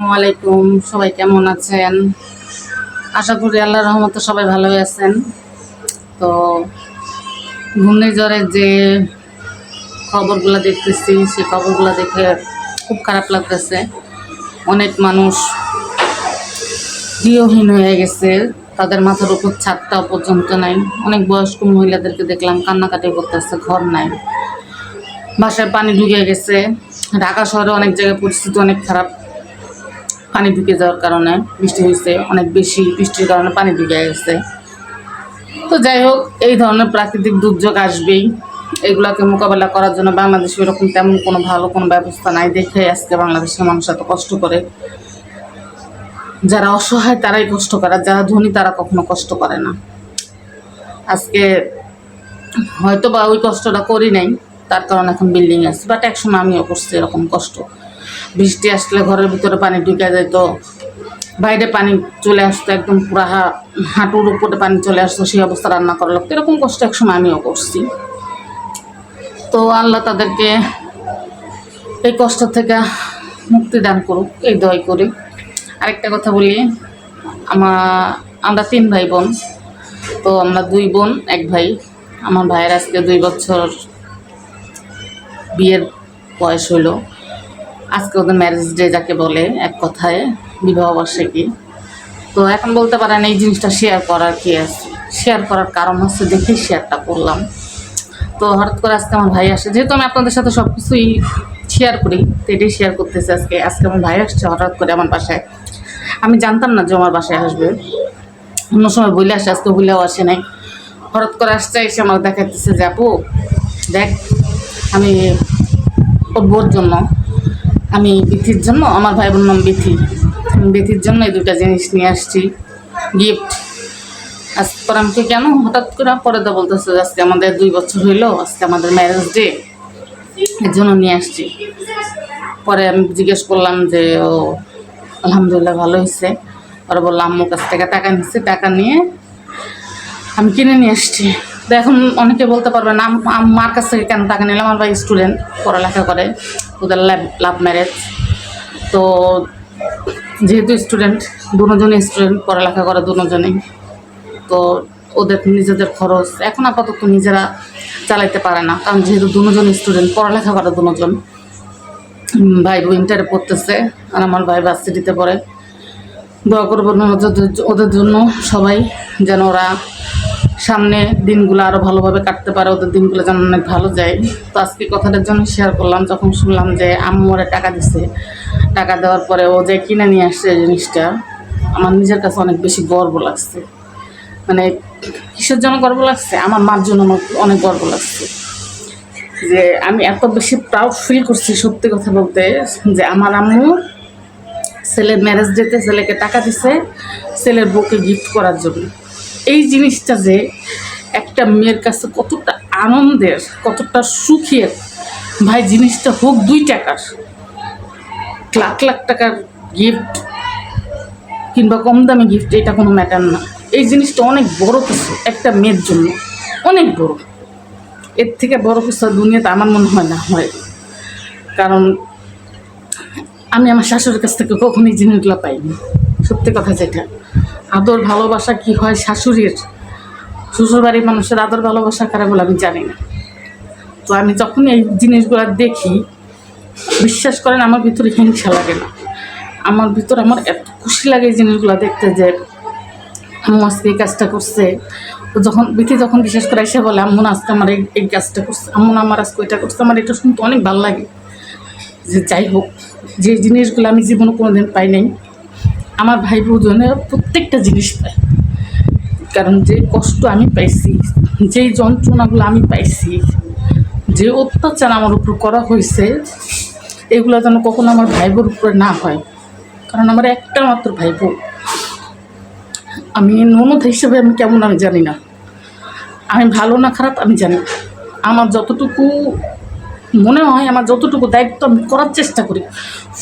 ওয়ালাইকুম সবাই কেমন আছেন? আশা করি আল্লাহ রহমতে সবাই ভালো আছেন। তো ঘূর্ণিঝড়ের যে খবরগুলো দেখতেছি, সেই খবরগুলো দেখে খুব খারাপ লাগতেছে। অনেক মানুষ গৃহহীন হয়ে গেছে, তাদের মাথার উপর ছাদটাও পর্যন্ত নাই। অনেক বয়স্ক মহিলাদেরকে দেখলাম কান্নাকাটি করতেছে, ঘর নাই। বাসায় পানি ঢুকে গেছে। ঢাকা শহরে অনেক জায়গায় পরিস্থিতি অনেক খারাপ। পানি ঢুকে যাওয়ার কারণে বৃষ্টি হয়েছে, অনেক বেশি বৃষ্টির কারণে পানি ঢুকে গেছে। তো যাই হোক, এই ধরনের প্রাকৃতিক দুর্যোগ আসবেই। এগুলোকে মোকাবেলা করার জন্য বাংলাদেশে এরকম তেমন কোনো ভালো কোনো ব্যবস্থা নাই দেখে আজকে বাংলাদেশের মানুষ এত কষ্ট করে। যারা অসহায় তারাই কষ্ট করে যারা ধনী তারা কখনো কষ্ট করে না। আজকে হয়তো বা ওই কষ্টটা করি নাই, তার কারণে এখন বিল্ডিং আছে বাট একসময় আমিও করছি এরকম কষ্ট। বৃষ্টি আসলে ঘরের ভিতরে পানি ঢুকে যেত বাইরে পানি চলে আসতো, একদম পুরা হাঁটুর উপরে পানি চলে আসতো, সেই অবস্থা রান্না করা লাগতো। এরকম কষ্ট একসময় আমিও করছি। তো আল্লাহ তাদেরকে এই কষ্ট থেকে মুক্তি দান করুক, এই দয় করি। আরেকটা কথা বলি আমার আমরা তিন ভাই বোন তো আমরা দুই বোন, এক ভাই। আমার ভাইয়ের আজকে দুই বছর বিয়ের বয়স হলো আজকে ওদের ম্যারেজ ডে যাকে বলে, এক কথায়, বিবাহ বার্ষিকী। তো এখন বলতে পারেন এই জিনিসটা শেয়ার করার কি আছে? শেয়ার করার কারণ হচ্ছে দেখেই শেয়ারটা করলাম। তো হঠাৎ করে আজকে আমার ভাই আসে। যেহেতু আমি আপনাদের সাথে সব কিছুই শেয়ার করি, তো এটাই শেয়ার করতেছি আজকে। আজকে আমার ভাই আসছে হঠাৎ করে আমার বাসায়। আমি জানতাম না যে আমার বাসায় আসবে। অন্য সময় বলে আসে, আজকে বলেও আসে নাই। হঠাৎ করে আসছে, এসে আমার দেখাইতেছে যে, আপু, দেখ, আমি ওর বোর জন্য আমি বিথির জন্য, আমার ভাই বোন নাম বিথি। বিথির জন্য এই দুটা জিনিস নিয়ে আসছি। গিফট আজ পরে আমাকে কেন? হঠাৎ করে পরে তো বলতেছে আজকে আমাদের দুই বছর হইল, আজকে আমাদের ম্যারেজ ডে এর জন্য নিয়ে আসছি। পরে আমি জিজ্ঞেস করলাম যে, ও আলহামদুলিল্লাহ ভালো হয়েছে পরে বললাম আম্মুর কাছ থেকে টাকা নিচ্ছি টাকা নিয়ে আমি কিনে নিয়ে আসছি। তো এখন অনেকে বলতে পারবে না আম- আম- মার কাছ থেকে কেন টাকা নিলাম? আমার ভাই স্টুডেন্ট পড়ালেখা করে, ওদের লাভ ম্যারেজ তো যেহেতু স্টুডেন্ট দুজনই স্টুডেন্ট পড়ালেখা করে দুজনেই। তো ওদের নিজেদের খরচ, এখন আপাতত নিজেরা চালাইতে পারে না, কারণ যেহেতু দুজন স্টুডেন্ট পড়ালেখা করে দুজন। ভাই উইন্টারে পড়তেছে, আর আমার ভাই ভার্সিটিতে পড়ে। দোয়া করব ওদের জন্য সবাই, যেন ওরা সামনে দিনগুলো আরও ভালোভাবে কাটতে পারে, ওদের দিনগুলো যেন অনেক ভালো যায়। তো আজকে কথাটার জন্য শেয়ার করলাম, যখন শুনলাম যে আম্মু টাকা দিছে, টাকা দেওয়ার পরে ও যে কিনে নিয়ে আসছে জিনিসটা, আমার নিজের কাছে অনেক বেশি গর্ব লাগছে। মানে কিসের জন্য গর্ব লাগছে? আমার মার জন্য আমার অনেক গর্ব লাগছে। যে আমি এত বেশি প্রাউড ফিল করছি সত্যি কথা বলতে, যে আমার আম্মু ছেলের ম্যারেজ ডেতে ছেলেকে টাকা দিছে, ছেলের বউকে গিফট করার জন্য। এই জিনিসটা যে একটা মেয়ের কাছে কতটা আনন্দের, কতটা সুখের, ভাই জিনিসটা হোক দুই টাকার, লাখ লাখ টাকার গিফট কিংবা কম দামি গিফট এটা কোনো ম্যাটার না। এই জিনিসটা অনেক বড় কিছু একটা মেয়ের জন্য, অনেক বড়। এর থেকে বড় কিছু দুনিয়াতে আমার মনে হয় না, হয়। কারণ আমি আমার শাশুড়ির কাছ থেকে কখনোই জিনিসগুলো পাইনি। সত্যি কথা যেটা। আদর ভালোবাসা কি হয় শাশুড়ির? শ্বশুরবাড়ির মানুষের আদর ভালোবাসা কারা বলে আমি জানি না। তো আমি যখন এই জিনিসগুলো দেখি, বিশ্বাস করেন আমার ভিতরে হিংসা লাগে না। আমার ভিতর আমার এত খুশি লাগে এই জিনিসগুলো দেখতে যে আম্মু আজকে এই কাজটা করছে। যখন বিথি যখন বিশেষ করে এসে বলে, আম্মু না, আজকে আমার এই এই কাজটা করছে, আম্মু না, আমার আজকে ওইটা করছে আমার এটা শুনতে অনেক ভালো লাগে। যে যাই হোক, যে জিনিসগুলো আমি জীবনে কোনো দিন পাই নাই আমার ভাই বোনের প্রত্যেকটা জিনিস পায়। কারণ যে কষ্ট আমি পাইছি যেই যন্ত্রণাগুলো আমি পাইছি, যে অত্যাচার আমার উপর করা হয়েছে, এগুলো যেন কখনো আমার ভাই বোর উপরে না হয়। কারণ আমার একটা মাত্র ভাই বোন আমি ননদ হিসেবে আমি কেমন আমি জানি না। আমি ভালো না খারাপ আমি জানি। আমার যতটুকু মনে হয়, আমার যতটুকু দায়িত্ব আমি করার চেষ্টা করি,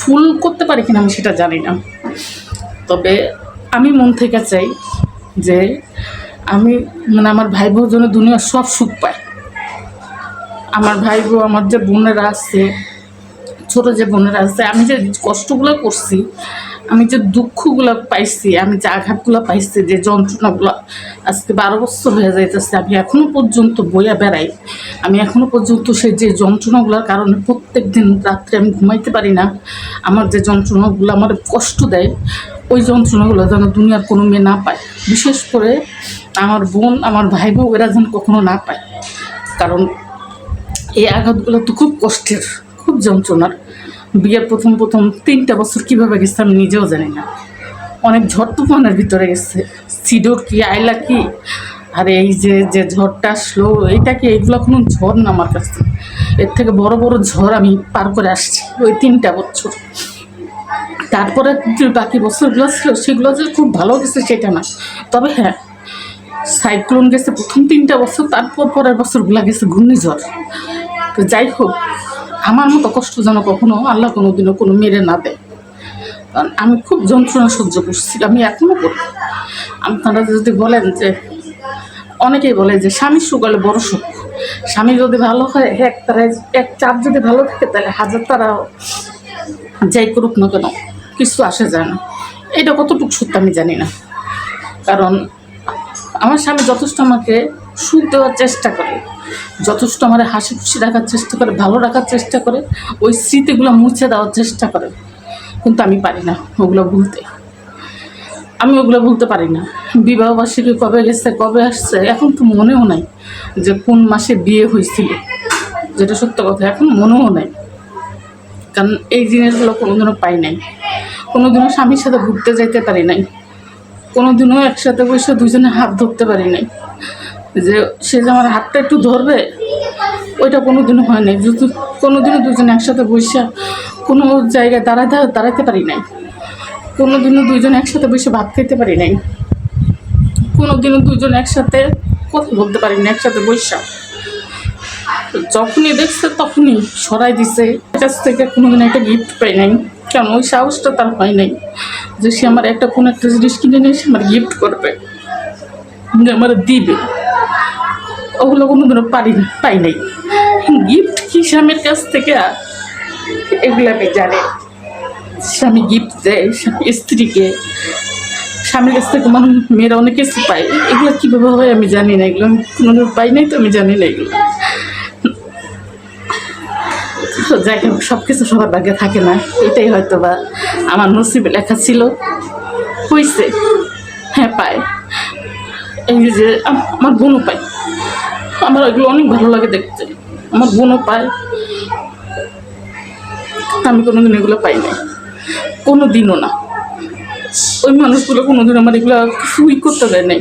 ফুল করতে পারি কিনা আমি সেটা জানি না। তবে আমি মন থেকে চাই যে আমি মানে আমার ভাই বোন যেন দুনিয়ার সব সুখ পায় আমার ভাই বউ আমার যে বোনেরা আছে, ছোটো যে বোনেরা আছে, আমি যে কষ্টগুলো করছি, আমি যে দুঃখগুলো পাইছি, আমি যে আঘাতগুলো পাইছি, যে যন্ত্রণাগুলো আজকে বারো বছর হয়ে যাইতেছে, আমি এখনও পর্যন্ত বইয়া বেড়াই। আমি এখনও পর্যন্ত সেই যে যন্ত্রণাগুলোর কারণে প্রত্যেক দিন রাত্রে আমি ঘুমাইতে পারি না। আমার যে যন্ত্রণাগুলো আমার কষ্ট দেয় ওই যন্ত্রণাগুলো যেন দুনিয়ার কোনো মেয়ে না পায়। বিশেষ করে আমার বোন, আমার ভাই বোন এরা যেন কখনো না পায়। কারণ এই আঘাতগুলো তো খুব কষ্টের, খুব যন্ত্রণার। বিয়ের প্রথম প্রথম তিনটা বছর কীভাবে গেছে আমি নিজেও জানি না। অনেক ঝড় তুফানের ভিতরে গেছে। সিডোর কি আইলা কি? আর এই যে যে ঝড়টা আসলো, এইটা কি? এইগুলো কোনো ঝড় না আমার কাছে। এর থেকে বড় বড় ঝড় আমি পার করে আসছি। ওই তিনটা বছর। তারপরে যে বাকি বছরগুলো ছিল, সেগুলো যে খুব ভালো গেছে সেটা না। তবে হ্যাঁ সাইক্লোন গেছে প্রথম তিনটা বছর, তারপর পরের বছরগুলো গেছে ঘূর্ণিঝড়। তো যাই হোক, আমার মতো কষ্ট যেন কখনো আল্লাহ কোনো দিনও কোনো মেরে না দেয়। কারণ আমি খুব যন্ত্রণা সহ্য করছি, আমি এখনও করি। আপনারা যদি বলেন যে, অনেকেই বলে যে স্বামী সুখ হলে বড় সুখ। স্বামী যদি ভালো হয়, এক তারা এক চাপ যদি ভালো থাকে, তাহলে হাজার তারা যাই করুক না কেন কিছু আসে যায় না। এটা কতটুকু সত্য আমি জানি না। কারণ আমার স্বামী যথেষ্ট আমাকে সুখ দেওয়ার চেষ্টা করে, যথেষ্ট আমার হাসি খুশি রাখার চেষ্টা করে, ভালো রাখার চেষ্টা করে, ওই স্মৃতিগুলো মুছে দেওয়ার চেষ্টা করে। কিন্তু আমি পারি না ওগুলো ভুলতে। আমি ওগুলো ভুলতে পারি না। বিবাহবার্ষিকী কবে গেছে, কবে আসছে, এখন তো মনেও নাই যে কোন মাসে বিয়ে হয়েছিল। যেটা সত্য কথা, এখন মনেও নাই। কারণ এই জিনিসগুলো কোনোদিনও পাই নাই। কোনোদিনও স্বামীর সাথে ঘুরতে যাইতে পারি নাই। কোনোদিনও একসাথে বসে দুজনে হাত ধরতে পারি নাই। যে সে যে আমার হাতটা একটু ধরবে, ওইটা কোনোদিনও হয় নাই। কোনোদিনও দুজনে একসাথে বসে কোনো জায়গায় দাঁড়াতে দাঁড়াতে পারি নাই। কোনোদিনও দুজন একসাথে বসে ভাত খেতে পারি নাই। কোনোদিনও দুজন একসাথে কথা বলতে পারি না একসাথে বৈশা যখনই দেখছে তখনই সরাই দিছে। কাছ থেকে কোনোদিন একটা গিফট পাই নাই। কারণ ওই সাহসটা তার হয় নাই যে সে আমার একটা কোনো একটা জিনিস কিনে নিয়ে সে আমার গিফট করবে। যে আমার দিবে। ওগুলো কোনোদিনও পারি না, পাই নাই। গিফট কি স্বামীর কাছ থেকে? এগুলো আমি জানি। স্বামী গিফট দেয় স্ত্রীকে। স্বামীর কাছ থেকে মানুষ মেয়েরা অনেক কিছু পায়। এগুলো কীভাবে হয় আমি জানি না। এগুলো কোনোদিন পাই নাই তো আমি জানি না এগুলো। যাই হোক সব কিছু সবার ভাগ্যে থাকে না। এটাই হয়তো বা আমার নসিবে লেখা ছিল। হয়েছে হ্যাঁ পায় এই যে আমার বোনও পায়। আমার এগুলো অনেক ভালো লাগে দেখতে। আমার বোনও পায়। আমি কোনোদিন এগুলো পাই নাই। কোনো দিনও না। ওই মানুষগুলো কোনোদিন আমার এগুলো কিছুই করতে দেয় নাই।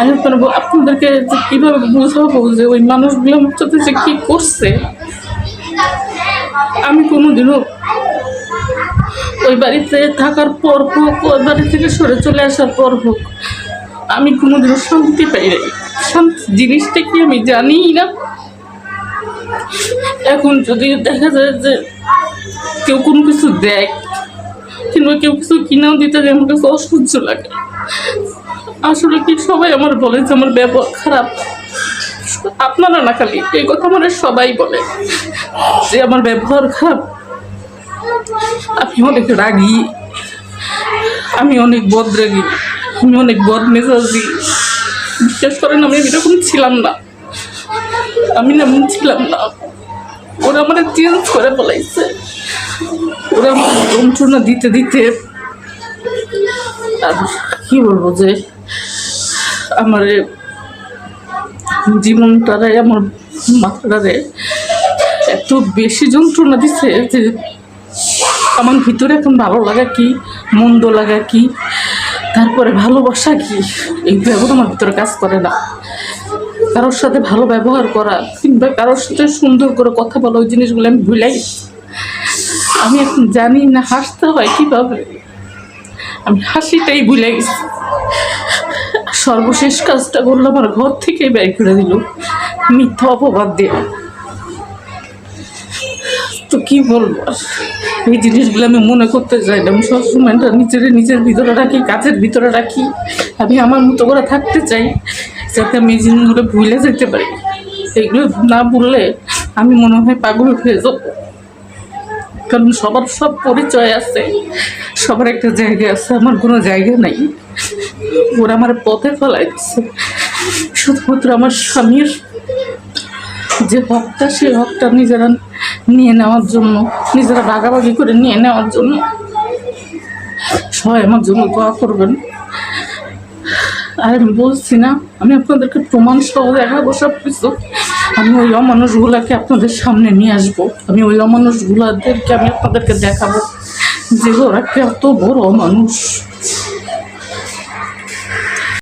আমি আপনাদেরকে কীভাবে বোঝাবো যে ওই মানুষগুলো আমার সাথে যে কী করছে? আমি কোনোদিনও ওই বাড়িতে থাকার পর হোক, ওই বাড়ি থেকে সরে চলে আসার পর হোক, আমি কোনোদিনও শান্তি পাই নাই। শান্তি জিনিসটা কি আমি জানি না। এখন যদি দেখা যায় যে কেউ কোনো কিছু দেয়, কিংবা কেউ কিছু কিনাও দিতে যায়, আমার কাছে অসহ্য লাগে। আসলে কি সবাই আমার বলে যে আমার ব্যবহার খারাপ? আপনারা না খালি এই কথা আমার সবাই বলে যে আমার ব্যবহার খারাপ। আমি অনেক রাগি। আমি অনেক বদরাগি। আমি অনেক বদমেজাজি। বিশ্বাস করেন, আমি এরকম ছিলাম না। আমি এমন ছিলাম না। ওরা আমার চেঞ্জ করে ফেলাইছে। ওরা আমার যন্ত্রণা দিতে দিতে আর কি বলব যে আমার জীবনটারে, আমার মাথাটারে এত বেশি যন্ত্রণা দিচ্ছে যে আমার ভিতরে এখন ভালো লাগা কি, মন্দ লাগা কি, তারপরে ভালোবাসা কি এইগুলো এখন আমার ভিতরে কাজ করে না। কারোর সাথে ভালো ব্যবহার করা, কিংবা কারোর সাথে সুন্দর করে কথা বলা, ওই জিনিসগুলো আমি ভুলাই। আমি এখন জানি না হাসতে হয় কীভাবে। আমি হাসিটাই ভুলে গেছি। সর্বশেষ কাজটা করল, আমার ঘর থেকেই ব্যয় করে দিল। মিথ্যা অপবাদ দিয়ে। তো কি বলব? আর? এই জিনিসগুলো আমি মনে করতে চাই না। আমি সবসময় নিজের নিজের ভিতরে রাখি, কাজের ভিতরে রাখি। আমি আমার মতো করে থাকতে চাই, যাতে আমি এই জিনিসগুলো ভুলে যেতে পারি। এগুলো না বললে আমি মনে হয় পাগল হয়ে যাব। কারণ সবার সব পরিচয় আছে, সবার একটা জায়গা আছে, আমার কোনো জায়গা নাই। ওরা আমার পথে ফেলাই দিচ্ছে শুধুমাত্র আমার স্বামীর যে হকটা, সেই হকটা নিজেরা নিয়ে নেওয়ার জন্য, নিজেরা ভাগাভাগি করে নিয়ে নেওয়ার জন্য। সবাই আমার জন্য দোয়া করবেন। আর আমি বলছি না, আমি আপনাদেরকে প্রমাণ সহ দেখাবো সব কিছু আমি ওই অমানুষগুলাকে আপনাদের সামনে নিয়ে আসব। আমি ওই অমানুষগুলাদেরকে আমি আপনাদেরকে দেখাবো যে ওরা কত বড় অমানুষ।